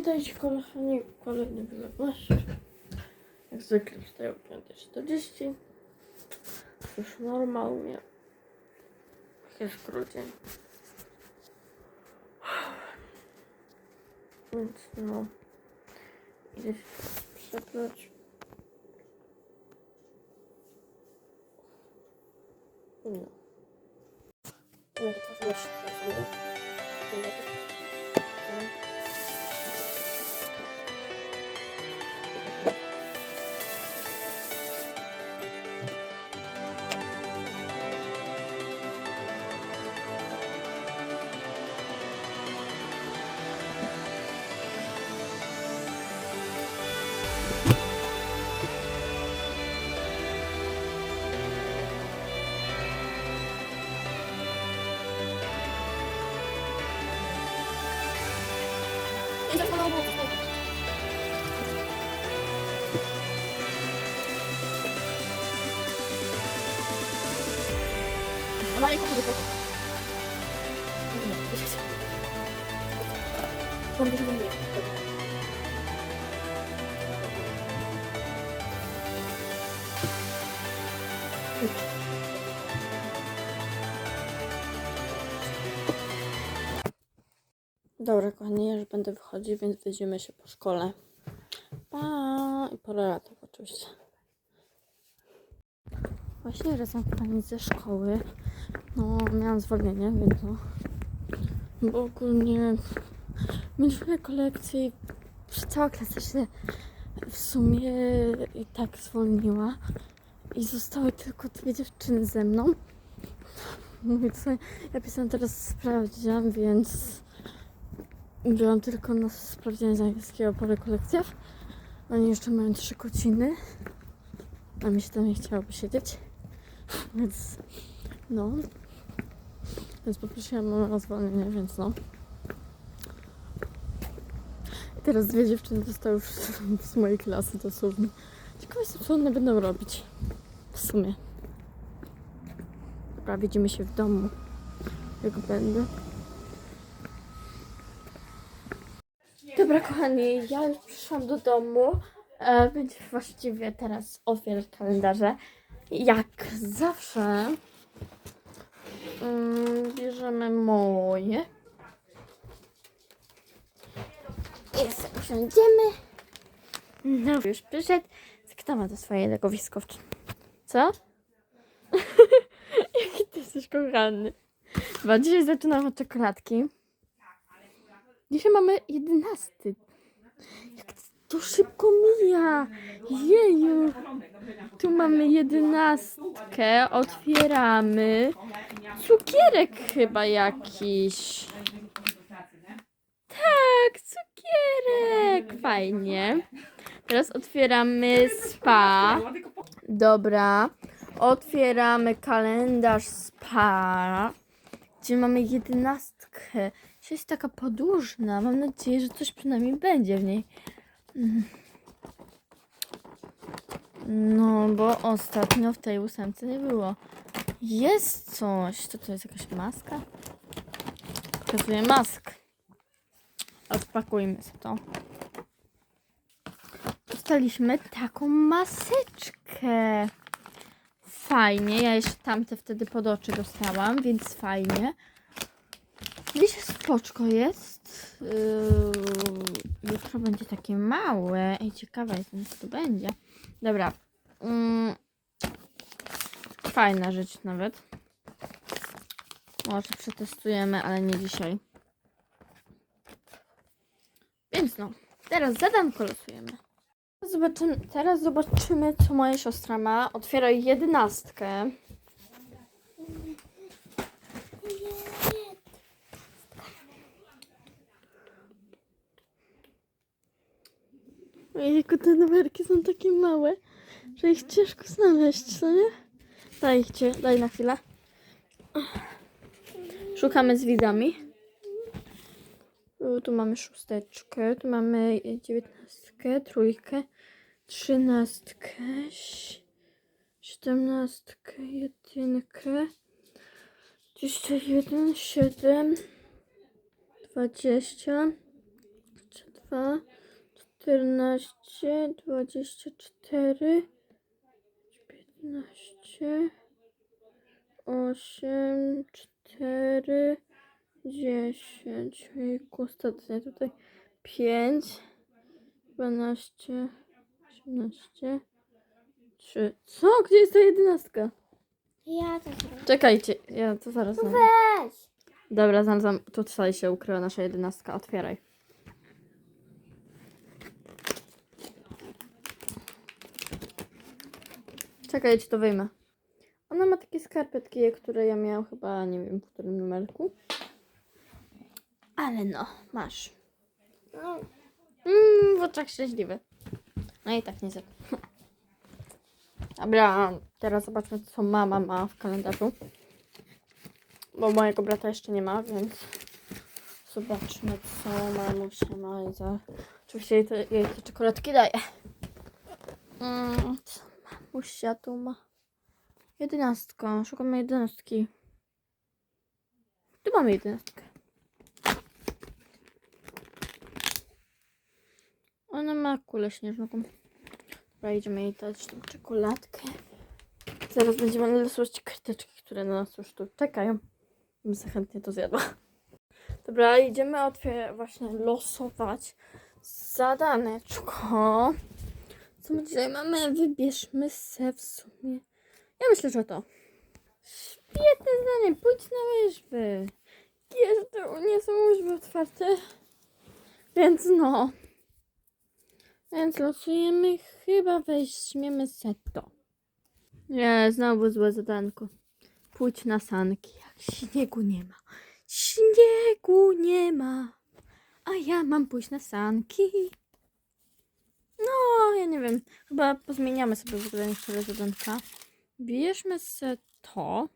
Witajcie kochani w kolejnym vlogmasie. Jak zwykle wstaję o 5.40. Już normalnie. Jest grudzień. Więc no. Idę się przebrać. No. Jak to właśnie Dobra, kochani, już będę wychodzić, więc widzimy się po szkole. Pa! I po relatach oczywiście. Właśnie wracam kochani ze szkoły. No, miałam zwolnienie, więc no. Bo ogólnie mieliśmy kolekcję i cała klasa się w sumie i tak zwolniła. I zostały tylko dwie dziewczyny ze mną. Mówię co, ja pisałam teraz sprawdzian, więc byłam tylko na sprawdzianie z angielskiego po rekolekcjach. Oni jeszcze mają trzy godziny. A mi się tam nie chciałoby siedzieć. Więc no. Więc poprosiłam o zwolnienie, więc no. I teraz dwie dziewczyny zostały już z mojej klasy dosłownie. Ciekawe co one będą robić. W sumie. Dobra, widzimy się w domu. Jak będę. Dobra, kochani, ja już przyszłam do domu, e, więc właściwie teraz otwieram kalendarze. Jak zawsze mm, bierzemy moje. I sobie usiądziemy. No, już przyszedł. Kto ma to swoje legowisko? Co? Jaki ty jesteś kochany. Bo dzisiaj zaczynam od czekoladki. Dzisiaj mamy jedenasty. Jak to szybko mija. Jeju. Tu mamy jedenastkę. Otwieramy. Cukierek chyba jakiś. Tak, cukierek. Fajnie. Teraz otwieramy spa. Dobra. Otwieramy kalendarz spa. Gdzie mamy jedenastkę. Jest taka podłużna. Mam nadzieję, że coś przynajmniej będzie w niej. No, bo ostatnio w tej ósemce nie było. Jest coś. To to jest jakaś maska? Pokazuję mask. Odpakujmy sobie to. Dostaliśmy taką maseczkę. Fajnie. Ja jeszcze tamte wtedy pod oczy dostałam, więc fajnie. Dzisiaj spoczko jest. Yy, jutro będzie takie małe. Ej, ciekawa jestem, co to będzie. Dobra. Mm, fajna rzecz nawet. Może przetestujemy, ale nie dzisiaj. Więc no, teraz zadanko losujemy. Zobaczymy, teraz zobaczymy, co moja siostra ma. Otwiera jedenastkę. Ojejku, te numerki są takie małe, że ich ciężko znaleźć, co nie? Daj cię, daj na chwilę. Szukamy z widzami. Tu mamy szósteczkę, tu mamy dziewiętnastkę, trójkę, trzynastkę, siedemnastkę, jedynkę, dwadzieścia jeden, siedem, dwadzieścia dwa, czternaście, dwadzieścia cztery, piętnaście, osiem, cztery, dziesięć. Jejku, ostatnie tutaj pięć, dwanaście, osiemnaście, trzy. Co? Gdzie jest ta jedenastka? Ja to zrobię. Czekajcie, ja to zaraz znajdę. Weź! Dobra, znalazłam. Tutaj się ukryła nasza jedenastka. Otwieraj. Czekaj, ja ci to wyjmę. Ona ma takie skarpetki, które ja miałam chyba, nie wiem, w którym numerku. Ale no, masz. No, w oczach szczęśliwy. No i tak nie zjadł. Dobra, teraz zobaczmy, co mama ma w kalendarzu. Bo mojego brata jeszcze nie ma, więc zobaczmy, co mamusia ma. I za... Oczywiście jej te, jej te czekoladki daje. Mm, mamusia tu ma? Jedenastka. Szukamy jedenastki. Tu mamy jedenastkę. Ona ma kulę śnieżną. Dobra, idziemy jej dać tą czekoladkę. Zaraz będziemy losować karteczki, które na nas już tu czekają. Bym chętnie to zjadła. Dobra, idziemy otwier- właśnie losować zadaneczko. My dzisiaj mamy? Wybierzmy se w sumie. Ja myślę, że to. Świetne zdanie, pójdź na łyżwy. To nie są łyżwy otwarte. Więc no. Więc losujemy, chyba weźmiemy seto. Nie, znowu złe zadanko. Pójdź na sanki, jak śniegu nie ma. Śniegu nie ma, a ja mam pójść na sanki. No, ja nie wiem, chyba pozmieniamy sobie w ogóle niektóre zadanka. Bierzmy se to.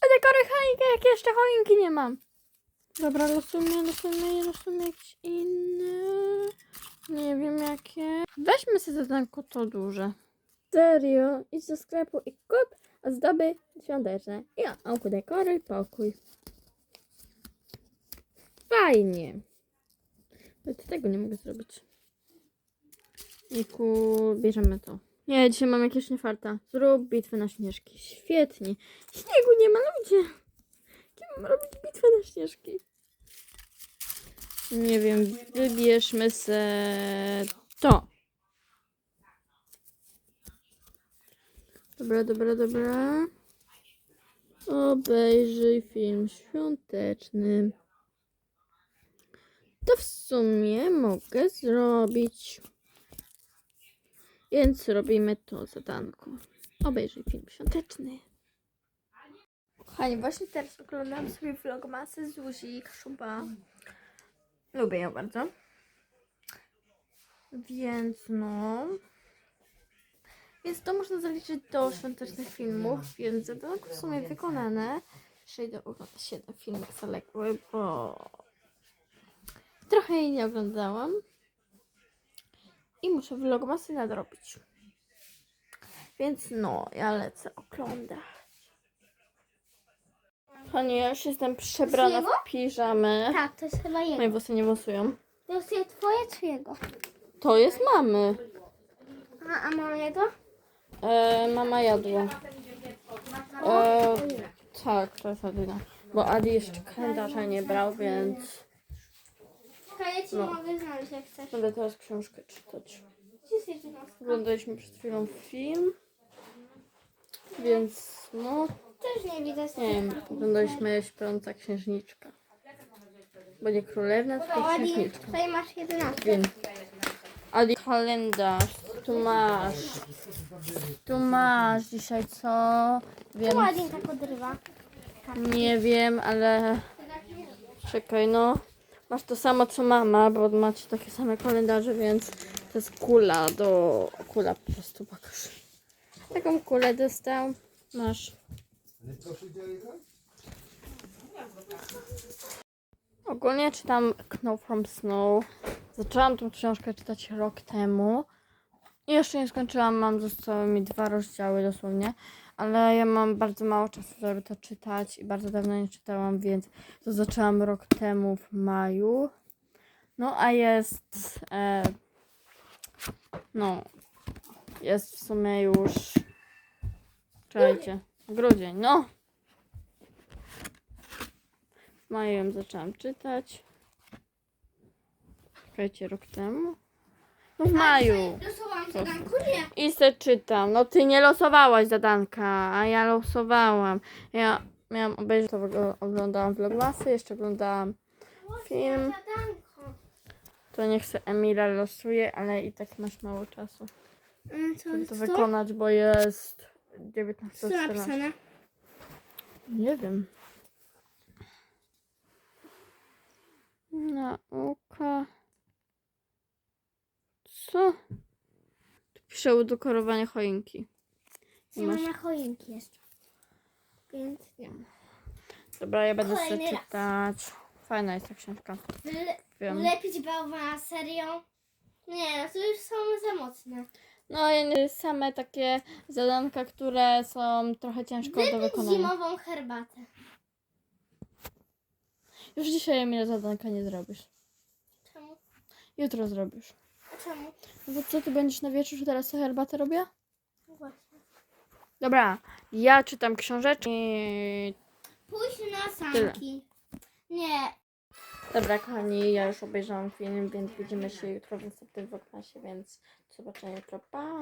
A dekory choinki, jak jeszcze choinki nie mam. Dobra, losujmy, losujmy, losujmy jakieś inne. Nie wiem jakie. Weźmy sobie zadanko to duże. Serio, idź do sklepu i kup ozdoby świąteczne. Ja, oku dekoruj pokój. Fajnie. Nawet tego nie mogę zrobić. Iku, bierzemy to. Nie, dzisiaj mam jakieś niefarta. Zrób bitwę na śnieżki. Świetnie. Śniegu nie ma, ludzie. Jakie mam robić bitwę na śnieżki? Nie wiem, wybierzmy se to. Dobra, dobra, dobra. Obejrzyj film świąteczny. To w sumie mogę zrobić. Więc robimy to zadanko. Obejrzyj film świąteczny. Kochani, właśnie teraz oglądam sobie vlogmasy Zuzi i Kaszuba. Lubię ją bardzo. Więc no. Więc to można zaliczyć do świątecznych filmów, więc zadanko w sumie wykonane. Jeszcze idę oglądać jeden filmik zaległy, bo trochę jej nie oglądałam. I muszę vlogmasy nadrobić. Więc no, ja lecę oglądać. Pani, ja już jestem przebrana w piżamę. tak, to jest chyba Moje jego. włosy nie włosują. To jest je twoje czy jego? To jest mamy. A, a mojego? E, mama jadła. E, tak, to jest Adina. Bo Adi jeszcze kalendarza nie brał, więc Czekaj, ja ci No. mogę znaleźć jak chcesz. będę teraz książkę czytać. Gdzie jest jedenastka? Oglądaliśmy przed chwilą film, więc no, Też nie widzę. nie wiem, oglądaliśmy Śpiąca Księżniczka. Bo nie królewna, tylko Adi, księżniczka. tutaj masz jedenastkę. Więc Adi, kalendarz, tu masz. Tu masz dzisiaj co? Wiem, Tu Adi tak odrywa. nie wiem, ale czekaj, no. Masz to samo co mama, bo macie takie same kalendarze, więc to jest kula do... Kula po prostu, pokaż. Taką kulę dostał. Masz. Ogólnie czytam Snow from Snow. Zaczęłam tą książkę czytać rok temu. I jeszcze nie skończyłam, mam zostały mi dwa rozdziały dosłownie. Ale ja mam bardzo mało czasu, żeby to czytać i bardzo dawno nie czytałam, więc to zaczęłam rok temu w maju. No a jest. E, no. Jest w sumie już. Czekajcie. Grudzień, no. W maju ją zaczęłam czytać. Czekajcie, rok temu. No w maju. Losowałam zadanku, nie. I se czytam. No ty nie losowałaś zadanka, a ja losowałam. Ja miałam obejrzeć, to oglądałam vlogmasy, jeszcze oglądałam film. Zadanko. To niech se Emila losuje, ale i tak masz mało czasu, Mm, Co żeby jest to to? wykonać, bo jest Co 19.14. napisane? Nie wiem. Nauka. Co? Tu pisze udekorowanie choinki. Nie Masz- ma choinki jeszcze. Więc nie. Dobra, ja będę sobie raz. czytać. Fajna jest ta książka. Wyle- Wiem. Ulepić bałwana serią? Nie, no to już są za mocne. No i same takie zadanka, które są trochę ciężko do Wypić wykonania. zimową herbatę. Już dzisiaj Emilia zadanka nie zrobisz. Czemu? Jutro zrobisz. Czemu? No bo co, ty będziesz na wieczór teraz sobie herbatę robiła? No właśnie. Dobra, ja czytam książeczki. Pójść na Tyle. sanki. Nie. Dobra, kochani, ja już obejrzałam film, więc widzimy się jutro w następnym woknasie, więc do zobaczenia jutro. Pa!